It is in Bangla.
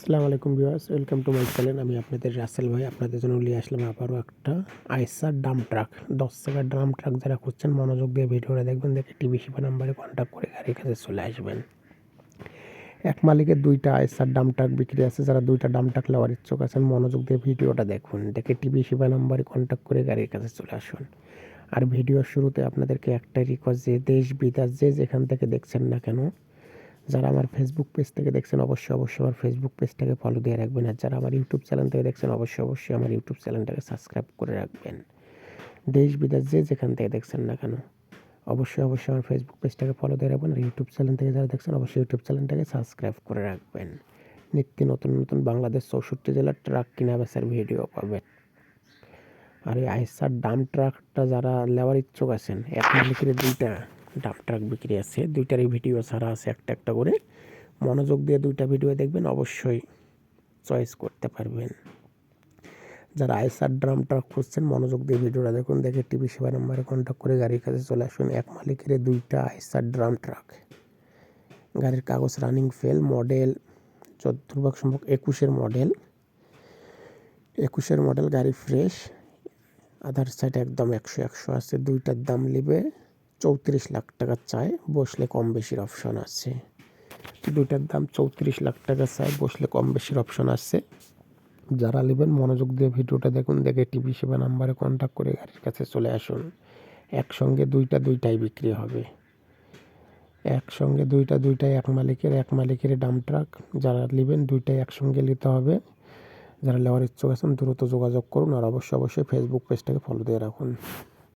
আসসালামু আলাইকুম viewers, welcome to my channel. আমি আপনাদের রাসেল ভাই, আপনাদের জন্য নিয়ে আসলাম আবারও একটা আইসার ডাম ট্রাক। দশ টাকার ড্রাম ট্রাক যারা খুঁজছেন, মনোযোগ দিয়ে ভিডিওটা দেখবেন, দেখে টিভি শিপা নাম্বারে কন্ট্যাক্ট করে গাড়ির কাছে চলে আসবেন। এক মালিকের দুইটা আইসার ডাম ট্রাক বিক্রি আছে, যারা দুইটা ডাম ট্রাক নেওয়ার ইচ্ছুক আছেন, মনোযোগ দিয়ে ভিডিওটা দেখুন। দেখে টিভি শিপা নাম্বারে কন্ট্যাক্ট করে গাড়ির কাছে চলে আসুন। আর ভিডিওর শুরুতে আপনাদেরকে একটাই রিকোয়েস্ট যে দেশ, বিদেশ, যে যেখান থেকে দেখছেন না কেন যারা আমার ফেসবুক পেজ থেকে দেখছেন, অবশ্যই অবশ্যই আমার ফেসবুক পেজটাকে ফলো দিয়ে রাখবেন। আর যারা আমার ইউটিউব চ্যানেল থেকে দেখছেন, অবশ্যই অবশ্যই আমার ইউটিউব চ্যানেলটাকে সাবস্ক্রাইব করে রাখবেন। দেশ, বিদেশ, যে যেখান থেকে দেখছেন না কেন, অবশ্যই অবশ্যই আমার ফেসবুক পেজটাকে ফলো দিয়ে রাখবেন। আর ইউটিউব চ্যানেল থেকে যারা দেখছেন, অবশ্যই ইউটিউব চ্যানেলটাকে সাবস্ক্রাইব করে রাখবেন। নিত্য নতুন নতুন বাংলাদেশ চৌষট্টি জেলার ট্রাক কিনা বেচার ভিডিও পাবেন। আর এই আইসার ডাম ট্রাকটা যারা নেওয়ার ইচ্ছুক আছেন, এক মালিকের দুইটা। ডাম ট্রাক বিক্রি আছে। দুইটারই ভিডিও ছাড়া আছে একটা একটা করে। মনোযোগ দিয়ে দুইটা ভিডিও দেখবেন, অবশ্যই চয়েস করতে পারবেন। যারা আইসার ড্রাম ট্রাক খুঁজছেন, মনোযোগ দিয়ে ভিডিওটা দেখুন। দেখে টিভি সেবা নাম্বারে কন্ট্যাক্ট করে গাড়ির কাছে চলে আসুন। এক মালিকের দুইটা আইসার ড্রাম ট্রাক। গাড়ির কাগজ রানিং ফেল মডেল চতুর্ভাগ সম্ভব একুশের মডেল একুশের মডেল গাড়ি ফ্রেশ আধার সাইড একদম একশো একশো আছে। দুইটার দাম নেবে চৌত্রিশ লাখ টাকা চায়, বসলে কম বেশির অপশন আছে। দুইটার দাম চৌত্রিশ লাখ টাকা চায়, বসলে কম বেশির অপশন আছে। যারা নেবেন, মনোযোগ দিয়ে ভিডিওটা দেখুন, দেখে টিভি সেবা নাম্বারে কন্ট্যাক্ট করে গাড়ির কাছে চলে আসুন। একসঙ্গে দুইটা দুইটাই বিক্রি হবে। একসঙ্গে দুইটা দুইটাই এক মালিকের এক মালিকের ডাম ট্রাক যারা নেবেন, দুইটাই একসঙ্গে নিতে হবে। যারা নেওয়ার ইচ্ছুক আছেন, দ্রুত যোগাযোগ করুন আর অবশ্যই অবশ্যই ফেসবুক পেজটাকে ফলো দিয়ে রাখুন।